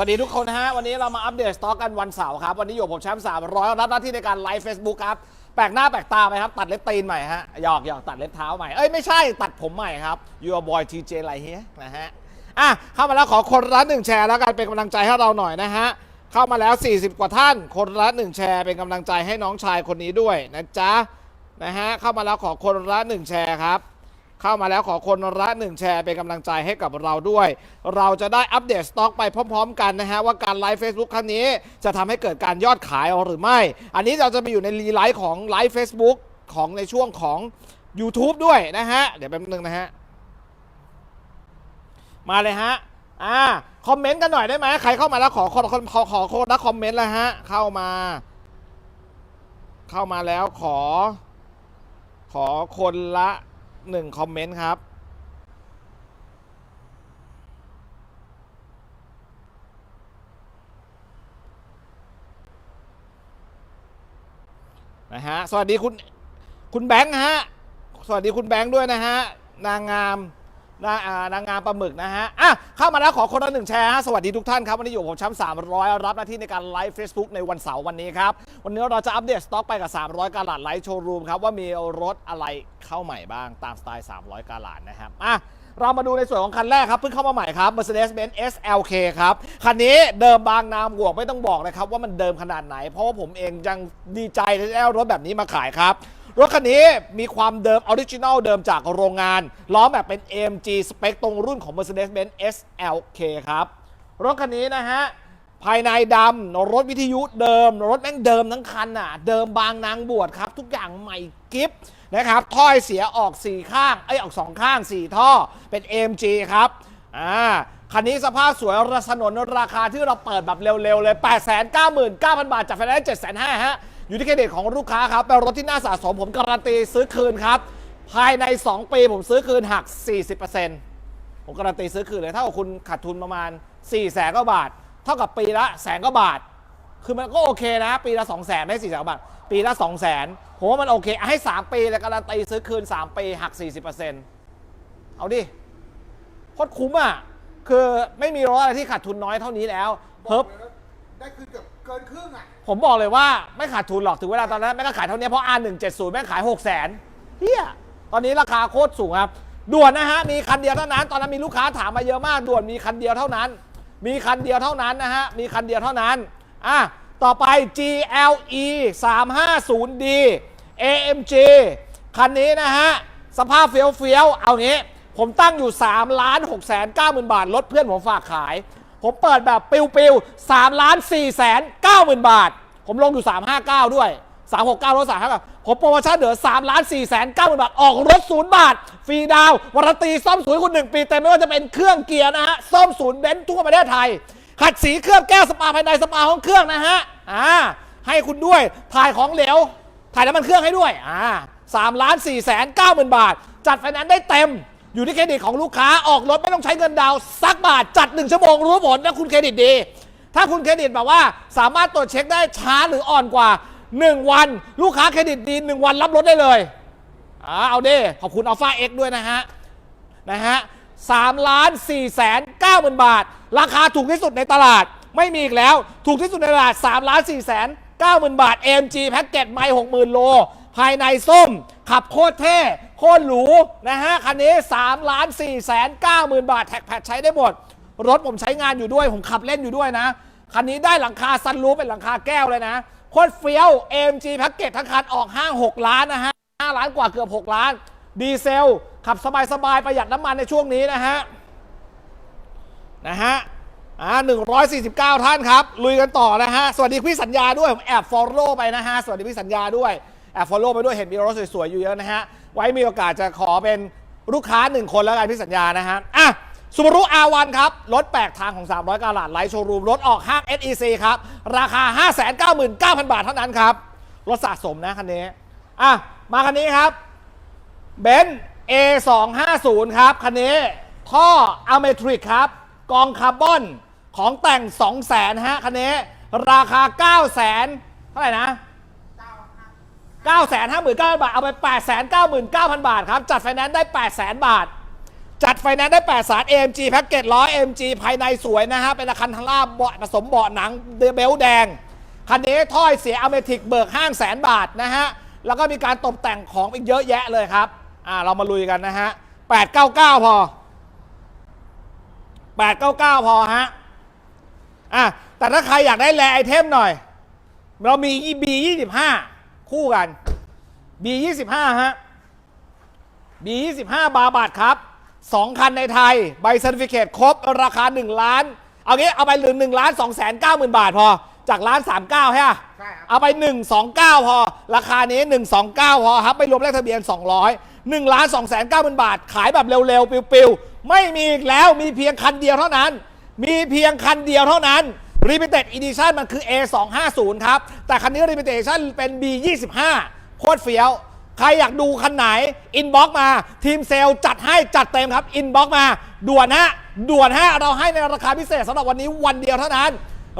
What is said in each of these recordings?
สวัสดีทุกคนนะฮะ วันนี้เรามาอัปเดตสต็อกกันวันเสาร์ครับ วันนี้อยู่ผมแชมป์สามร้อยรับหน้าที่ในการไลฟ์เฟซบุ๊กครับ แปลกหน้าแปลกตาไหมครับ ตัดเล็บตีนใหม่ฮะ หยอกหยอกตัดเล็บเท้าใหม่ เอ้ย ไม่ใช่ตัดผมใหม่ครับ your boy TJ ไรเฮียนะฮะ อะ เข้ามาแล้วขอคนละหนึ่งแชร์แล้วกันเป็นกำลังใจให้เราหน่อยนะฮะ เข้ามาแล้ว 40 กว่าท่าน คนละหนึ่งแชร์เป็นกำลังใจให้น้องชายคนนี้ด้วยนะจ๊ะ นะฮะ เข้ามาแล้วขอคนละหนึ่งแชร์ครับ เข้ามาแล้วขอคนละหนึ่งแชร์เป็นกำลังใจให้กับเราด้วย เราจะได้อัปเดตสต็อกไปพร้อมๆ กันนะฮะว่าการไลฟ์ Facebook ครั้งนี้จะทำให้เกิดการยอดขายหรือไม่ อันนี้เราจะไปอยู่ในรีไลฟ์ของไลฟ์ Facebook ของในช่วงของ YouTube ด้วยนะฮะ เดี๋ยวแป๊บนึงนะฮะ มาเลยฮะอ่าคอมเมนต์กันหน่อยได้ไหมใครเข้ามาแล้วขอขอขอขอขอโค้ดนะคอมเมนต์แล้วฮะ เข้ามา เข้ามาแล้วขอ ขอคนละ หนึ่งคอมเมนต์ครับ นะฮะ สวัสดีคุณ คุณแบงค์ฮะ สวัสดีคุณแบงค์ด้วยนะฮะ นางงามนางนางงามปลาหมึกนะฮะ อะ เข้ามาแล้วขอคนละหนึ่งแชร์ฮะ สวัสดีทุกท่านครับ วันนี้อยู่กับผมช้ำสามร้อยรับหน้าที่ในการไลฟ์ Facebook ในวันเสาร์วันนี้ครับ วันนี้เราจะอัปเดตสต็อกไปกับ 300 กาลาดไลฟ์โชว์รูมครับว่ามีรถอะไรเข้าใหม่บ้างตามสไตล์ 300 กาลาดนะครับอะเรามาดูในส่วนของคันแรกครับเพิ่งเข้ามาใหม่ครับ Mercedes-Benz SLK ครับ คันนี้เดิมบางนามบวกไม่ต้องบอกเลยครับว่ามันเดิมขนาดไหน เพราะว่าผมเองยังดีใจที่ได้รถแบบนี้มาขายครับ รถคันนี้มีความเดิมออริจินัลเดิมจากโรงงาน ล้อแบบเป็น AMG สเปคตรงรุ่นของ Mercedes-Benz SLK ครับ รถคันนี้นะฮะ ภายในดำรถวิทยุเดิม รถแม่งเดิมทั้งคันอะ เดิมบางนางบวชครับ ทุกอย่างใหม่กิฟนะครับถ้อยเสียออก4ข้างเอ้ออก2ข้าง4ท่อเป็น AMG ครับอ่าคันนี้สภาพสวยรสนนราคาที่เราเปิดแบบเร็วๆ เลย 899,000 บาทจากไฟแนนซ์7,500ฮะ อยู่ที่เครดิตของลูกค้าครับ เป็นรถที่น่าสะสมผมการันตีซื้อคืนครับ ภายใน 2 ปีผมซื้อคืนหัก 40%ผมการันตีซื้อคืนเลยเท่าคุณขาดทุนประมาณ4 0 0แสนกว่าบาท ท่ากับปีละแสนกว่าบาท คือมันก็โอเคนะ ปีละ2 0 0แสนไม่4 0 0แสนกว่าบาท ปีละ 2 0 0แสนผมว่ามันโอเค ให้ 3 ปีเลยการันตีซื้อคืน 3 ปี หัก 40%เอาดิโคตรคุ้มอะ คือไม่มีรถอะไรที่ขาดทุนน้อยเท่านี้แล้วบเพิอบกเลยนะได้คือเกือบเกินครึ่งอะ ผมบอกเลยว่าไม่ขาดทุนหรอก ถึงเวลาตอนนั้นแม่งก็ขายเท่านี้เพราะ R170 แม่งขาย 6 0 0 0 0นเฮียตอนนี้ราคาโคตรสูงครับ ด่วนนะฮะ มีคันเดียวเท่านั้น ตอนนั้นมีลูกค้าถามมาเยอะมาก ด่วนมีคันเดียวเท่านั้น มีคันเดียวเท่านั้นนะฮะ มีคันเดียวเท่านั้น อะ ต่อไป GLE 350D AMG คันนี้นะฮะ สภาพเฟี้ยวๆ เอางี้ ผมตั้งอยู่3ล้าน6แสน9หมื่นบาท รถเพื่อนผมฝากขาย ผมเปิดแบบปิวๆ3ล้าน4แสน9หมื่นบาท ผมลงอยู่ 359 ด้วย 369รถ359ผมโปรโมชั่นเหลือ3ล้าน4แสน9หมื่นบาท ออกรถศูนย์บาท ฟรีดาววารตีซ่อมศูนย์คุณหนึ่งปีเต็มไม่ว่าจะเป็นเครื่องเกียร์นะฮะ ซ่อมศูนย์เบนซ์ทั่วประเทศไทย ขัดสีเคลือบแก้วสปาภายในสปาห้องเครื่องนะฮะ อ่า ให้คุณด้วย ถ่ายของเหลว ถ่ายน้ำมันเครื่องให้ด้วย อ่าสามล้านสี่แสนเก้าหมื่นบาท จัดไฟแนนซ์ได้เต็ม อยู่ที่เครดิตของลูกค้า ออกรถไม่ต้องใช้เงินดาวน์สักบาท จัดหนึ่งชั่วโมงรู้ผลถ้าคุณเครดิตดี ถ้าคุณเครดิตแบบว่าสามารถตรวจเช็คได้ช้าหรืออ่อนกว่า 1 วัน ลูกค้าเครดิตดี 1 วันรับรถได้เลยอ่าเอาเดิขอบคุณอัลฟาเอ็กด้วยนะฮะ นะฮะสามล้านสี่แสนเก้าหมื่นบาท ราคาถูกที่สุดในตลาด ไม่มีอีกแล้ว ถูกที่สุดในตลาดสามล้านสี่แสนเก้าหมื่นบาท AMG แพ็กเกจไม่หกหมื่นโล ภายในส้ม ขับโคตรเท่ โคตรหรู นะฮะ คันนี้3ล้าน4แสน9หมื่นบาท แท็กแพดใช้ได้หมด รถผมใช้งานอยู่ด้วย ผมขับเล่นอยู่ด้วยนะ คันนี้ได้หลังคาซันรูฟเป็นหลังคาแก้วเลยนะ ตรเฟี้ยว AMG แพ็กเกจทั้งคันออกห้าง6ล้านนะฮะ 5 ล้านกว่าเกือบ 6 ล้าน ดีเซล ขับสบายๆ ประหยัดน้ำมันในช่วงนี้นะฮะ นะฮะ อ่า149 ท่านครับ ลุยกันต่อนะฮะ สวัสดีพี่สัญญาด้วย ผมแอบฟอลโล่ไปนะฮะ สวัสดีพี่สัญญาด้วย แอบฟอลโล่ไปด้วย เห็นมีรถสวยๆ อยู่เยอะนะฮะ ไว้มีโอกาสจะขอเป็นลูกค้าหนึ่งคนแล้วกันพี่สัญญานะฮะ อะ ซูบารุ R1 ครับ รถแปลกทางของ 300กาลาดไลท์โชว์รูม รถออกห้าง SEC ครับ ราคา 599,000 บาทเท่านั้นครับ รถสะสมนะคันนี้ อะ มาคันนี้ครับเบนซ์ A250 ครับ คันนี้ ท่ออเมทริกครับ กองคาร์บอนของแต่ง 2 0 0 0 0 0ฮะคันนี้ ราคา 9 0 0 0 0 0 เท่าไหร่นะ9 5 9 0 0 0 บาท เอาไป 8 9 9 0 0 0 บาทครับ จัดไฟแนนซ์ได้ 8 0 0 0 0 บาท จัดไฟแนนซ์ได้ 8 สาร AMG แพ็กเกจล้อ AMG ภายในสวยนะฮะ เป็นอาคารทางล่าบเบาะผสมเบาะหนังเบลแดง คันนี้ถ้อยเสียอเมทิกเบิกห้างแสนบาทนะฮะ แล้วก็มีการตกแต่งของอีกเยอะแยะเลยครับ อ่า เรามาลุยกันนะฮะ 899 พอ 899 พอฮะ อะ แต่ถ้าใครอยากได้แรไอเทมหน่อย เรามี B 25 คู่กัน B 25 ฮะ B 25 บาบาทครับ 2 คันในไทย ใบเซอร์ติฟิเคตครบราคา 1 ล้าน เอางี้เอาไปเหลือ1ล้าน2แสน9หมื่นบาทพอ จากล้าน 39ใช่ไหมใช่ครับ เอาไป 129 พอ ราคานี้ 129 พอครับไม่รวมเลขทะเบียน 200 1ล้าน2แสน9หมื่นบาท ขายแบบเร็วๆ ปิวๆ ไม่มีอีกแล้วมีเพียงคันเดียวเท่านั้น มีเพียงคันเดียวเท่านั้น Limited Edition มันคือ A250 ครับ แต่คันนี้ Limited Edition เป็น B25 โคตรเฟี้ยว ใครอยากดูคันไหนอินบ็อกมา ทีมเซลล์จัดให้จัดเต็มครับอินบ็อกมา ด่วนฮะด่วนฮะเราให้ในราคาพิเศษสำหรับวันนี้วันเดียวเท่านั้น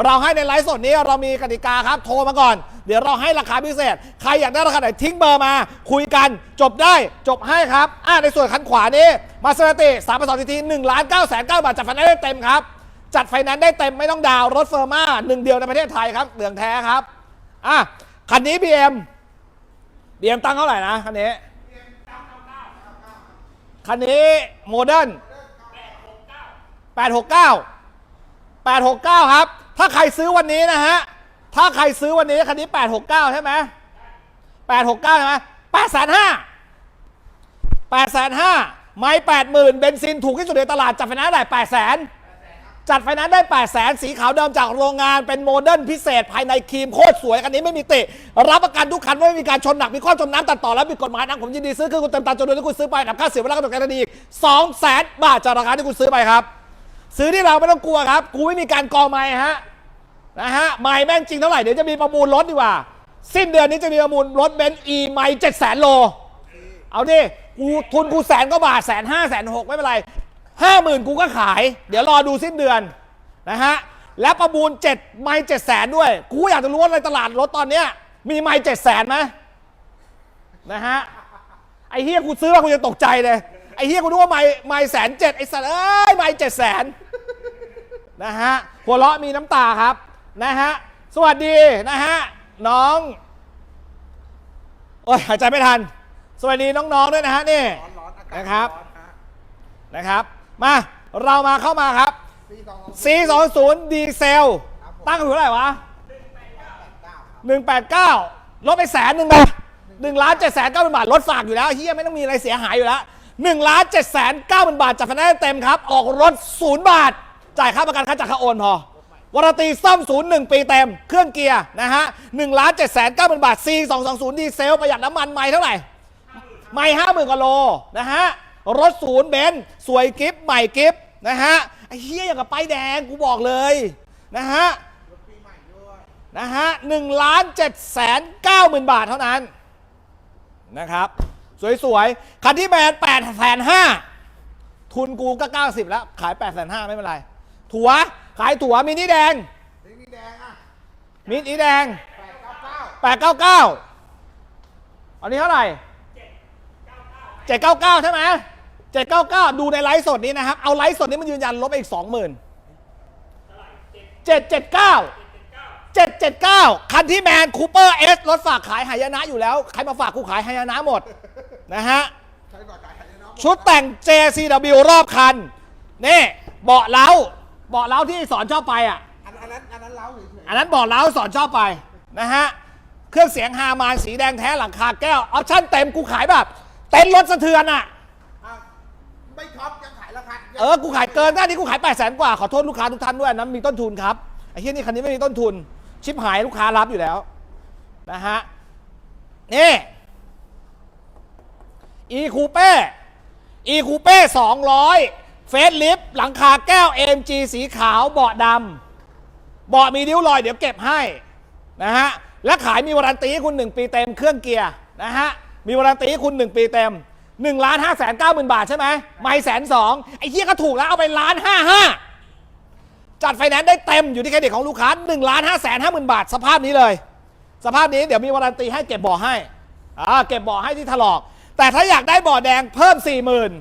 เราให้ในไลฟ์สดนี้เรามีกติกาครับโทรมาก่อน เดี๋ยวเราให้ราคาพิเศษ ใครอยากได้ราคาไหนทิ้งเบอร์มา คุยกันจบได้จบให้ครับอ่าในส่วนคันขวานี้มาสเตอร์ติสามพันสองทีหนึ่งล้านเก้าแสนเก้าบาทจัดไฟแนนซ์ได้เต็มครับจัดไฟแนนซ์ได้เต็มไม่ต้องดาวรถเฟอร์มาหนึ่งเดียวในประเทศไทยครับเหลืองแท้ครับอะคันนี้ BM BM ตั้งเท่าไหร่นะคันนี้คันนี้โมเดิร์น869 869 ครับ ถ้าใครซื้อวันนี้นะฮะ ถ้าใครซื้อวันนี้คันนี้ 869 ใช่ไหม869 ใช่ไหม8,500 8,500ไม้80,000 เบนซินถูกที่สุดในตลาดจัดไฟแนนซ์ได้800,000 จัดไฟนนซ์ได้800,000สีขาวเดิมจากโรงงานเป็นโมเดิร์นพิเศษภายในครีมโคตรสวยคันนี้ไม่มีติรับประกันทุกคันว่าไม่มีการชนหนักมีข้อจมน้ำตัดต่อและมีกฎหมายนะผมยินดีซื้อคือคุณเต็มตาจำนวนที่คุณซื้อไปดับค่าเสียเวลากับตกการทันทีอีก200,000บาทจากราคาที่คุณซื้อไปครับ ซื้อที่เราไม่ต้องกลัวครับกูไม่มีการกอไม้ฮะนะฮะไม้แม่งจริงเท่าไหร่เดี๋ยวจะมีประมูลรถดีกว่า สิ้นเดือนนี้จะมีประมูลรถเบนซ์อีไม้เจ็ดแสนโลเอาดิกูทุนกูแสนก็บาทแสนห้าแสนหกไม่เป็นไร ห้าหมื่นกูก็ขาย เดี๋ยวรอดูสิ้นเดือนนะฮะและประมูลเจ็ดไม้เจ็ดแสนด้วย กูอยากจะรู้ว่าในตลาดรถตอนเนี้ยมีไม้เจ็ดแสนไหมนะฮะไอ้เฮียกูซื้อมากูจะตกใจเลย ไอ้เฮียกูนึกว่าไม่ไม่แสนเจ็ดไอ้สัตว์เอ้ยไม่เจ็ดแสนนะฮะหัวเราะมีน้ำตาครับนะฮะสวัสดีนะฮะน้องโอ้ยหายใจไม่ทัน สวัสดีน้องๆด้วยนะฮะนี่ร้อนร้อนอากาศนะครับร้อนฮะนะครับ มา เรามาเข้ามาครับปีสองสอง C20 ดีเซลครับผมตั้งอยู่เท่าไหร่วะเก้า189 ลดไปแสนหนึ่งไปหนึ่งล้านเจ็ดแสนเก้าพันบาท ลดฝากอยู่แล้วเฮียไม่ต้องมีอะไรเสียหายอยู่แล้วหนึ่งล้านเจ็ดแสนเก้าพันบาทจัดไฟแนนซ์เต็มครับ ออกรถศูนย์บาท จ่ายค่าประกันค่าจักรค่าโอนพอวารันตีซ่อมศูนย์หนึ่งปีเต็ม เครื่องเกียร์นะฮะหนึ่งล้านเจ็ดแสนเก้าพันบาท C สองสองศูนย์ดีเซล ประหยัดน้ำมันไม่เท่าไหร่ ไม่ห้าหมื่นกว่าโลนะฮะ รถศูนย์เบนซ์สวยกิฟใหม่กิฟนะฮะไอ้เฮียอย่างกับป้ายแดงกูบอกเลยนะฮะรถปีใหม่ด้วยนะฮะหนึ่งล้านเจ็ดแสนเก้าหมื่นบาทเท่านั้นนะครับ สวยๆ คันที่แบรนด์แปดแสนห้าทุนกูก็เก้าสิบแล้ว ขายแปดแสนห้าไม่เป็นไร ถั่ว ขายถั่วมินิแดงนี่นี่แดงอะมินิแดงแปดเก้าเก้าแปดเก้าเก้าอันนี้เท่าไหร่เจ็ดเก้าเก้าใช่ไหม เจ็ดเก้าเก้าดูในไลฟ์สดนี้นะครับ เอาไลฟ์สดนี้มันยืนยันลบไปอีกสองหมื่นเจ็ดเจ็ดเก้าเจ็ดเจ็ดเก้าคันที่แมนคูเปอร์เอสรถฝากขายหายนะอยู่แล้ว ใครมาฝากกูขายหายนะหมด นะฮะใช้ก่อนจ่ายเลยเนาะชุดแต่ง JCW รอบคัน นี่เบาะเล้าเบาะเล้าที่สอนชอบไปอะ อันอันนั้นอันนั้นเล้าเฉยอันนั้นบอกแล้วสอนชอบไปนะฮะ เครื่องเสียงฮามานสีแดงแท้หลังคาแก้ว ออปชั่นเต็มกูขายแบบ เต็นท์รถสะเทือนอะๆอะ ไม่ท็อปยังขายราคาเออ กูขายเกินหน้านี้กูขาย8 0 0แสนกว่า ขอโทษลูกค้าทุกท่านด้วยนนั้นมีต้นทุนครับ ไอ้เหี้ยนี่คันนี้ไม่มีต้นทุน ชิปหายลูกค้ารับอยู่แล้ว นะฮะ นี่ e คูเป้ e คูเป้200เฟสลิฟหลังคาแก้ว AMG สีขาวเบาะดำเบาะมีริ้วรอยเดี๋ยวเก็บให้นะฮะและขายมีวารันตีให้คุณ 1 ปีเต็มเครื่องเกียร์นะฮะมีวารันตีให้คุณ 1 ปีเต็ม 1ล้าน5แสน9หมื่นบาทใช่ไหมไม่แสนสองไอ้เหี้ยก็ถูกแล้วเอาไปล้านห้าห้าจัดไฟแนนซ์ได้เต็มอยู่ที่เครดิตของลูกค้า1ล้าน5แสน5หมื่นบาท สภาพนี้เลย สภาพนี้เดี๋ยวมีวารันตีให้เก็บบ่อให้อ่าเก็บบ่อให้ที่ถลอก แต่ถ้าอยากได้บ่อแดงเพิ่ม4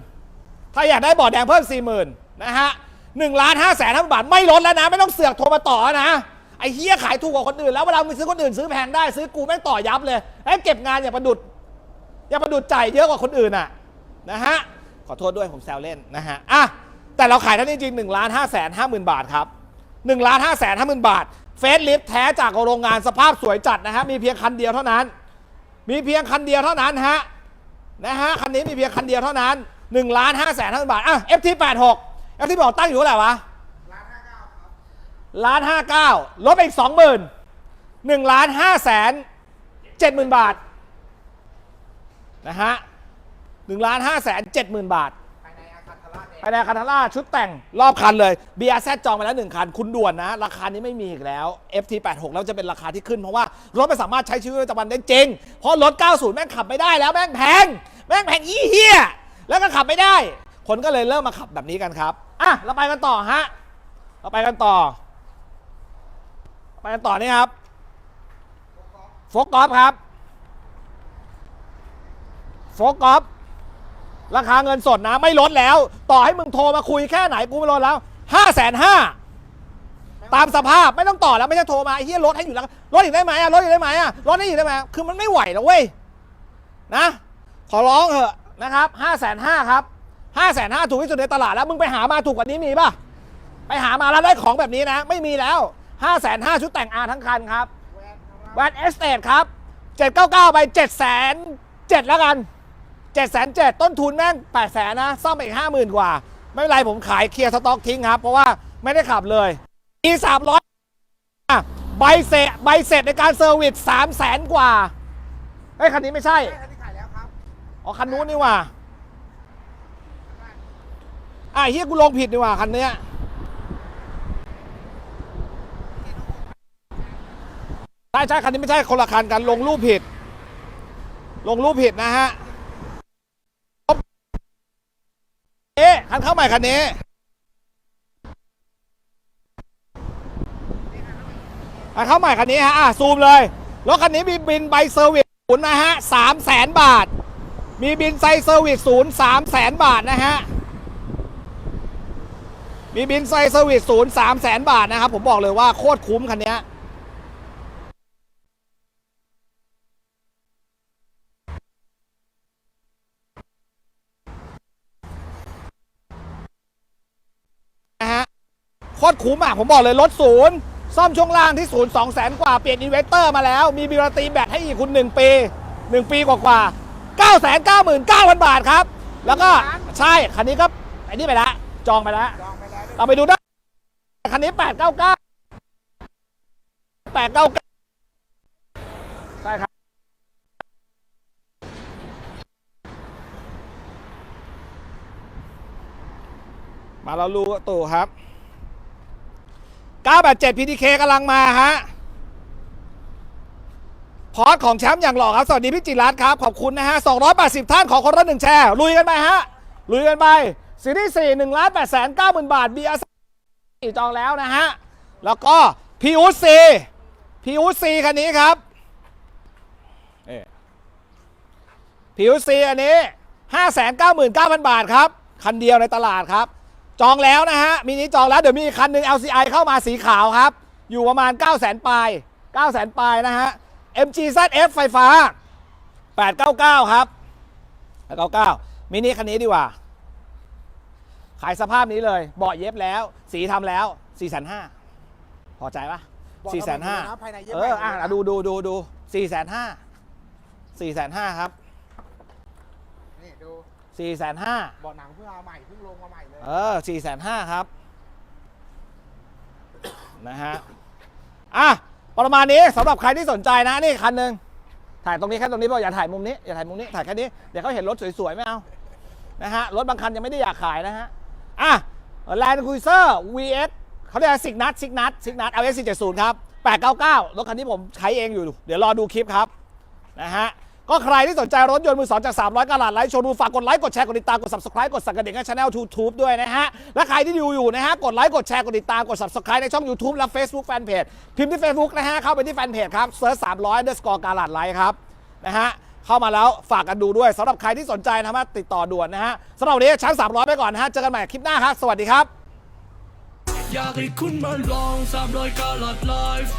0,000ถ้าอยากได้บ่อแดงเพิ่ม40,000นนะฮะ1ล้าน5แสนห้าบาทไม่ลดแล้วนะ ไม่ต้องเสือกโทรมาต่อนะไอ้เฮียขายถูกกว่าคนอื่นแล้วเวลามึงซื้อคนอื่นซื้อแพงได้ซื้อกูแม่งต่อยับเลยไอ้เก็บงานอย่าประดุด ย่าประดุดจ่ายเยอะกว่าคนอื่นอะนะฮะขอโทษด้วยผมแซวเล่นนะฮะอะแต่เราขายเท่านี้จริง1ล้าน5แสนห้าหมื่นบาทครับ1ล้าน5แสนห้าหมื่นบาทเฟสลิฟแท้จากโรงงานสภาพสวยจัดนะฮะมีเพียงคันเดียวเท่านั้น มีเพียงคันเดียวเท่านั้นฮะนะฮะคันนี้มีเพียงคันเดียวเท่านั้น1ล้าน5แสนห้าหมื่นบาทอะ FT86 FT86 ตั้งอยู่เท่าไหร่วะร้านห้าเก้าครับล้านห้าเก้าลดไปอีกสองหมื่นหนึ่งล้านห้าแสนเจ็ดหมื่นบาท นะฮะหนึ่งล้านห้าแสนเจ็ดหมื่นบาท ภายในอาคารทาร่าแดงภายในคาทาร่าชุดแต่งรอบคันเลย BRZ จองไปแล้วหนึ่งคัน คุณด่วนนะ ราคานี้ไม่มีอีกแล้ว FT86 แล้วจะเป็นราคาที่ขึ้น เพราะว่ารถไม่สามารถใช้ชีวิตประจำวันได้จริง เพราะรถ 90 แม่งขับไม่ได้แล้วแม่งแพง แม่งแพงอีเหี้ย แล้วก็ขับไม่ได้ คนก็เลยเริ่มมาขับแบบนี้กันครับ อะ เราไปกันต่อฮะ เราไปกันต่อ ไปกันต่อนี่ครับ โฟกอฟครับ โฟกอฟราคาเงินสดนะ ไม่ลดแล้ว ต่อให้มึงโทรมาคุยแค่ไหนกูไม่ลดแล้วห้าแสนห้าตามสภาพไม่ต้องต่อแล้วไม่ใช่โทรมาไอ้เฮียลดให้อยู่แล้วลดอีกได้ไหมอะลดอีกได้ไหมอะลดให้อีกได้ไหมคือมันไม่ไหวแล้วเว้ยนะ ขอร้องเถอะนะครับห้าแสนห้าครับห้าแสนห้าถูกที่สุดในตลาดแล้ว มึงไปหามาถูกกว่านี้มีป่ะไปหามาแล้วได้ของแบบนี้นะ ไม่มีแล้วห้าแสนห้าชุดแต่งอาทั้งคันครับแวนเอสเตทครับ799ไป7แสน7แล้วกัน 7แสน7ต้นทุนแม่ง8แสนนะซ่อมไปอีก 50,000 กว่า ไม่เป็นไรผมขายเคลียร์สต็อกทิ้งครับ เพราะว่าไม่ได้ขับเลย e 300ใบเสร็จใบเสร็จในการเซอร์วิส3แสนกว่าเฮ้ยคันนี้ไม่ใช่ใช่ คันนี้ขายแล้วครับอ๋อ คันนู้นนี่หว่าอะเฮียกูลงผิดนี่หว่าคันเนี้ยใช่ใช่คันนี้ไม่ใช่คนละคันกันลงรูปผิด ลงรูปผิดนะฮะเอ๊ะคันเข้า ใหม่คันนี้คันเข้าใหม่คันนี้ฮะอะซูมเลย รถคันนี้มีบินใบเซอร์วิสศูนย์นะฮะสามแสนบาท มีบินไซเซอร์วิสศูนย์สามแสนบาทนะฮะ มีบินไซเซอร์วิสศูนย์สามแสนบาทนะครับ ผมบอกเลยว่าโคตรคุ้มคันนี้ยนะฮะ โคตรคุ้มอะผมบอกเลยรถศูนย์ซ่อมช่วงล่างที่ศูนย์สองแสนกว่าเปลี่ยนอินเวสเตอร์มาแล้ว มีบิวตีแบตให้อีกคุณหนึ่งปีหนึ่งปีกว่าๆเก้าแสนเก้าหมื่นเก้าพันบาทครับ แล้วก็ใช่คันนี้ก็ไอ้นี่ไปแล้วจองไปแล้วจองไปแล้วเราไปดูได้คันนี้ 899 899ใช่ครับมาเรารู้ตู่ครับ 987 PDK กำลังมาฮะ พอร์ตของแชมป์อย่างหล่อครับ สวัสดีพี่จิรัตน์ครับ ขอบคุณนะฮะ 280 ท่านขอคนละหนึ่งแชร์ ลุยกันไปฮะ ลุยกันไป ซีรีส์4 1ล้าน8แสน9หมื่นบาท BR จองแล้วนะฮะ แล้วก็พีอูซีพีอูซีคันนี้ครับพีอูซีอันนี้ 599,000 บาทครับ คันเดียวในตลาดครับ จองแล้วนะฮะมินิจองแล้วเดี๋ยวมีอีกคันหนึ่ง LCI เข้ามาสีขาวครับ อยู่ประมาณ 900,000ปลาย900,000ปลายนะฮะ MGZF ไฟฟ้า 899 ครับ 899 มินิคันนี้ดีกว่า ขายสภาพนี้เลยเบาะเย็บแล้ว สีทำแล้ว 4 5 0 0 0พอใจปะบอก4 5 0 0ทำไมนะภายในเย็บเอใหม่อเลยอะนะดูดูดูดู4 5 0 0 0 4 5 0 0ครับนี่ ดู4 5 0 0 0บ่อหนังเพิ่งเอาใหม่เพิ่งลงมาใหม่เลยเออ4 5 0 0 0ครับ นะฮะ อะ ประมาณนี้สำหรับใครที่สนใจนะนี่คันหนึ่งถ่ายตรงนี้แค่ตรงนี้บอกอย่าถ่ายมุมนี้อย่าถ่ายมุมนี้ถ่ายแค่นี้เดี๋ยวเขาเห็นรถสวยๆไม่เอานะฮะรถบางคันยังไม่ได้อยากขายนะฮะอะ Land Cruiser VX เขาเรียกซิกนัทซิกนัทซิกนัท LS 470 ครับ 899 รถคันนี้ผมใช้เองอยู่ เดี๋ยวรอดูคลิปครับ นะฮะ ก็ใครที่สนใจรถยนต์มือสองจาก 300กลาดไลฟ์โชว์ดูฝากกดไลค์กดแชร์กดติดตามกด subscribe กดสั่งกระดิ่งให้ช anel YouTube ด้วยนะฮะ และใครที่ดูอยู่นะฮะ กดไลค์กดแชร์กดติดตามกด subscribe ในช่อง YouTube และ Facebook Fanpage พิมพ์ที่ Facebook นะฮะ เข้าไปที่ Fanpage ครับเซิร์ช300 underscore กะลาดไลฟ์ครับนะฮะเข้ามาแล้วฝากกันดูด้วยสำหรับใครที่สนใจนะฮะติดต่อด่วนนะฮะสำหรับวันนี้ชั้าง300 ไปก่อนนะฮะเจอกันใหม่คลิปหน้าครับสวัสดีครับอยากให้คุณมาลอง300กลัดไลฟ์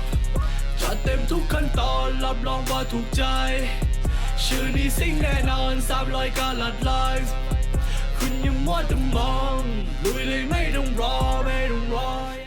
จัดเต็มทุกขั้นตอนรับรองว่าถูกใจ ชื่อนี้สิ่งแน่นอนสามร้อยกาลัดไลฟ์คุณยังมัวแต่มองลุยเลยไม่ต้องรอไม่ต้องรอ